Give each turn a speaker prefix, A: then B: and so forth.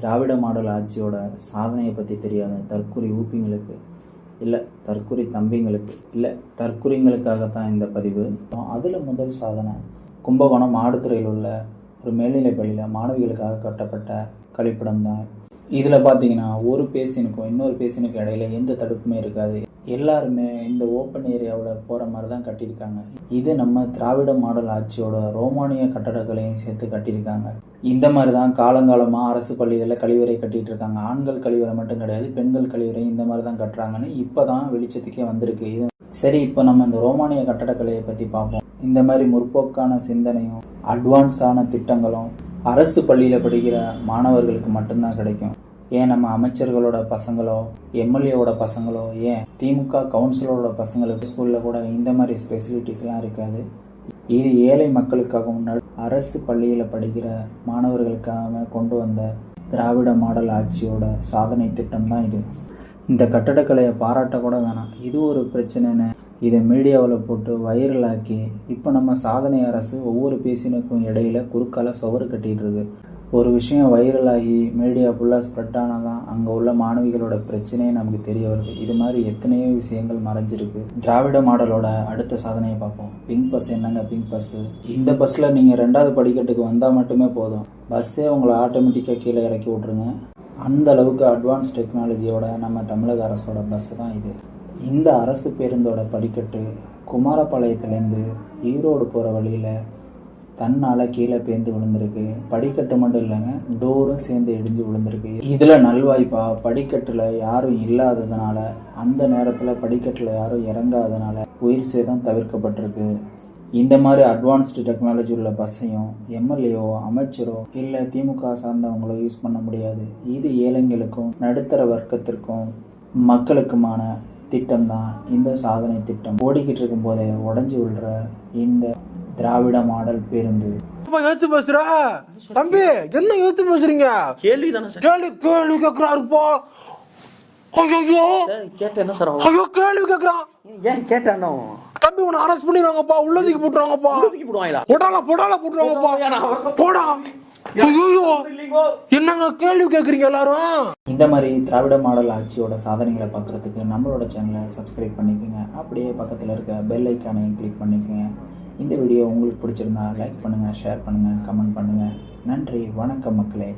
A: திராவிட model ஆட்சியோட சாதனையை பற்றி தெரியாத தற்குறி ஊப்பிங்களுக்கு இல்லை தற்குறி தம்பிங்களுக்கு இல்லை தற்குறிங்களுக்காகத்தான் இந்த பதிவு. அதில் முதல் சாதனை கும்பகோணம் ஆடுதுறையில் உள்ள ஒரு மேல்நிலைப் பள்ளியில் மாணவிகளுக்காக கட்டப்பட்ட கழிப்பிடம் தான் இதில் பார்த்தீங்கன்னா ஒரு பேசினுக்கும் இன்னொரு பேசினுக்கும் இடையில எந்த தடுப்புமே இருக்காது. எல்லாருமே இந்த ஓப்பன் ஏரியாவில் போகிற மாதிரி தான் கட்டியிருக்காங்க. இது நம்ம திராவிட மாடல் ஆட்சியோட ரோமானிய கட்டடக்கலையும் சேர்த்து கட்டியிருக்காங்க. இந்த மாதிரி தான் காலங்காலமாக அரசு பள்ளிகளில் கழிவறை கட்டிகிட்டு இருக்காங்க. ஆண்கள் கழிவறை மட்டும் கிடையாது பெண்கள் கழிவறை இந்த மாதிரி தான் கட்டுறாங்கன்னு இப்போ தான் வெளிச்சத்துக்கே வந்திருக்கு. இது சரி இப்போ நம்ம இந்த ரோமானிய கட்டடக்கலையை பற்றி பார்ப்போம். இந்த மாதிரி முற்போக்கான சிந்தனையும் அட்வான்ஸான திட்டங்களும் அரசு பள்ளியில் படிக்கிற மாணவர்களுக்கு மட்டும்தான் கிடைக்கும். ஏன் நம்ம அமைச்சர்களோட பசங்களோ எம்எல்ஏவோட பசங்களோ ஏன் திமுக கவுன்சிலரோட பசங்களுக்கு ஸ்கூலில் கூட இந்த மாதிரி ஃபெசிலிட்டிஸ்லாம் இருக்காது? இது ஏழை மக்களுக்காக முன்னாடி அரசு பள்ளியில் படிக்கிற மாணவர்களுக்காக கொண்டு வந்த திராவிட மாடல் ஆட்சியோட சாதனை திட்டம் தான் இது. இந்த கட்டடக்கலையை பாராட்ட கூட வேணாம். இது ஒரு பிரச்சனைன்னு இதை மீடியாவில் போட்டு வைரலாக்கி இப்போ நம்ம சாதனை அரசு ஒவ்வொரு பேசினுக்கும் இடையில குறுக்கால சுவர் கட்டிகிட்டு இருக்கு. ஒரு விஷயம் வைரலாகி மீடியா ஃபுல்லாக ஸ்ப்ரெட் ஆனால் தான் அங்கே உள்ள மாணவிகளோட பிரச்சனையே நமக்கு தெரிய வருது. இது மாதிரி எத்தனையோ விஷயங்கள் மறைஞ்சிருக்கு. திராவிட மாடலோட அடுத்த சாதனையை பார்ப்போம். பிங்க் பஸ் என்னங்க பிங்க் பஸ்ஸு இந்த பஸ்ஸில் நீங்கள் ரெண்டாவது படிக்கட்டுக்கு வந்தால் மட்டுமே போதும். பஸ்ஸே உங்களை ஆட்டோமேட்டிக்காக கீழே இறக்கி விட்ருங்க அந்த அளவுக்கு அட்வான்ஸ் டெக்னாலஜியோட நம்ம தமிழக அரசோட பஸ் தான் இது. இந்த அரசு பேருந்தோட படிக்கட்டு குமாரபாளையத்துலேருந்து ஈரோடு போகிற வழியில் தன்னால் கீழே பேந்து விழுந்திருக்கு. படிக்கட்டு மட்டும் இல்லைங்க டோரும் சேர்ந்து இடிஞ்சு விழுந்திருக்கு. இதில் நல்வாய்ப்பாக படிக்கட்டில் யாரும் இல்லாததுனால அந்த நேரத்தில் படிக்கட்டில் யாரும் இறங்காததுனால உயிர் சேதம் தவிர்க்கப்பட்டிருக்கு. இந்த மாதிரி அட்வான்ஸ்டு டெக்னாலஜி உள்ள பஸ்ஸையும் எம்எல்ஏவோ அமைச்சரோ இல்லை திமுக சார்ந்தவங்களோ யூஸ் பண்ண முடியாது. இது ஏழைங்களுக்கும் நடுத்தர வர்க்கத்திற்கும் மக்களுக்குமான திட்டம் தான் இந்த சாதனை திட்டம் ஓடிக்கிட்டு இருக்கும் போதே உடஞ்சி விழுற இந்த திராவிட மாடல் பேருந்து.
B: அப்பா ஏத்து பேசுற? தம்பி என்ன ஏத்து பேசுறீங்க?
C: கேள்வி தானே சார்
B: கேள்வி கேள்வி கேக்குறாருப்பா ஐயோ
C: என்ன சார்
B: ஐயோ கேள்வி கேக்குறான்
C: ஏன் கேட்டானோ
B: தம்பி உன்னை அரெஸ்ட் பண்ணிடுவாங்கப்பா உள்ளதுக்கு போட்டுருவாங்கப்பா
C: தூக்கி போடுவாங்களா?
B: போடால போடால போட்டுருவாங்கப்பா போடா. என்னங்க கேள்வி கேக்குறீங்க எல்லாரும்?
A: இந்த மாதிரி திராவிட மாடல் ஆட்சியோட சாதனைகளை பார்க்குறதுக்கு நம்மளோட சேனலை சப்ஸ்கிரைப் பண்ணிக்கோங்க. அப்படியே பக்கத்தில் இருக்க பெல் ஐக்கானையும் கிளிக் பண்ணிக்கோங்க. இந்த வீடியோ உங்களுக்கு பிடிச்சிருந்தா லைக் பண்ணுங்கள் ஷேர் பண்ணுங்கள் கமெண்ட் பண்ணுங்கள் நன்றி வணக்கம் மக்களே.